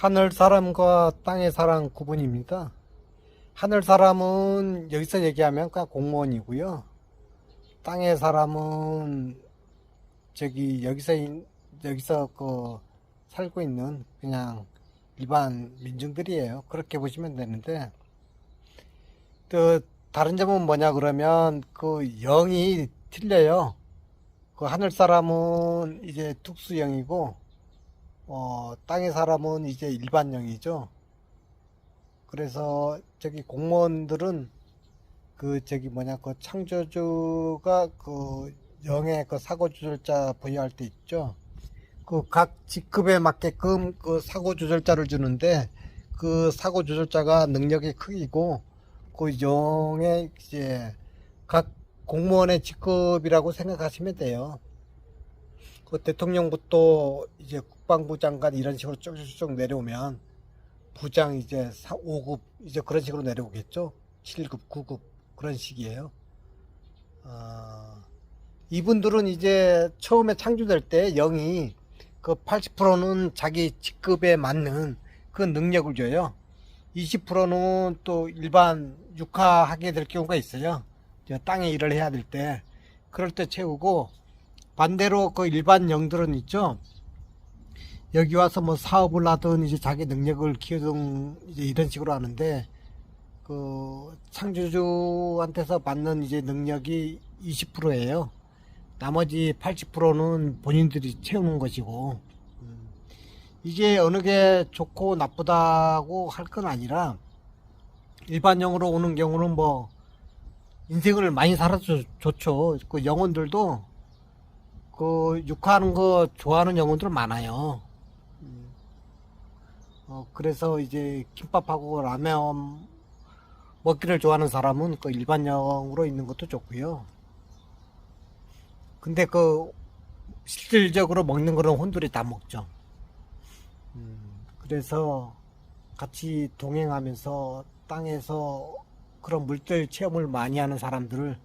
하늘 사람과 땅의 사람 구분입니다. 하늘 사람은 여기서 얘기하면 그냥 공무원이고요. 땅의 사람은 저기 여기서 인- 여기서 그 살고 있는 그냥 일반 민중들이에요. 그렇게 보시면 되는데 또 다른 점은 뭐냐 그러면 그 영이 틀려요. 그 하늘 사람은 이제 특수영이고 어, 땅의 사람은 이제 일반영이죠. 그래서 저기 공무원들은 그 저기 뭐냐 그 창조주가 그 영의 그 사고 조절자 부여할 때 있죠. 그 각 직급에 맞게끔 그 사고 조절자를 주는데 그 사고 조절자가 능력의 크기고 그 영의 이제 각 공무원의 직급이라고 생각하시면 돼요. 그 대통령부터 이제 국방부 장관 이런 식으로 쭉쭉쭉 내려오면 부장 이제 4, 5급 이제 그런 식으로 내려오겠죠. 7급, 9급 그런 식이에요. 아, 이분들은 이제 처음에 창조될 때 영이 그 80%는 자기 직급에 맞는 그 능력을 줘요. 20%는 또 일반 육하하게 될 경우가 있어요. 땅에 일을 해야 될 때. 그럴 때 채우고 반대로 그 일반 영들은 있죠. 여기 와서 뭐 사업을 하든 이제 자기 능력을 키우든 이제 이런 식으로 하는데 그 창조주한테서 받는 이제 능력이 20%예요. 나머지 80%는 본인들이 채우는 것이고 음, 이게 어느 게 좋고 나쁘다고 할 건 아니라 일반형으로 오는 경우는 뭐 인생을 많이 살아서 좋죠. 그 영혼들도 그 육하하는 거 좋아하는 영혼들 많아요. 음. 어, 그래서 이제 김밥하고 라면 먹기를 좋아하는 사람은 그 일반형으로 있는 것도 좋고요. 근데 그 실질적으로 먹는 거는 혼들이 다 먹죠. 음, 그래서 같이 동행하면서 땅에서 그런 물질 체험을 많이 하는 사람들을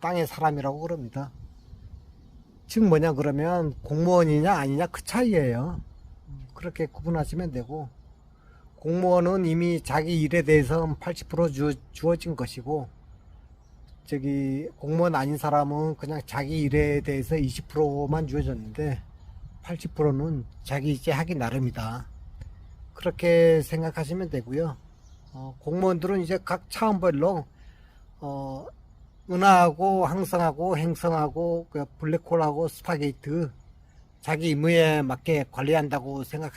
땅의 사람이라고 그럽니다. 즉 뭐냐 그러면 공무원이냐 아니냐 그 차이예요. 음, 그렇게 구분하시면 되고 공무원은 이미 자기 일에 대해서 80% 주, 주어진 것이고 저기 공무원 아닌 사람은 그냥 자기 일에 대해서 20%만 주어졌는데 80%는 자기 이제 하기 나름이다. 그렇게 생각하시면 되고요. 어, 공무원들은 이제 각 차원별로 어, 은하하고 항성하고 행성하고 그 블랙홀하고 스타게이트 자기 임무에 맞게 관리한다고 생각하시면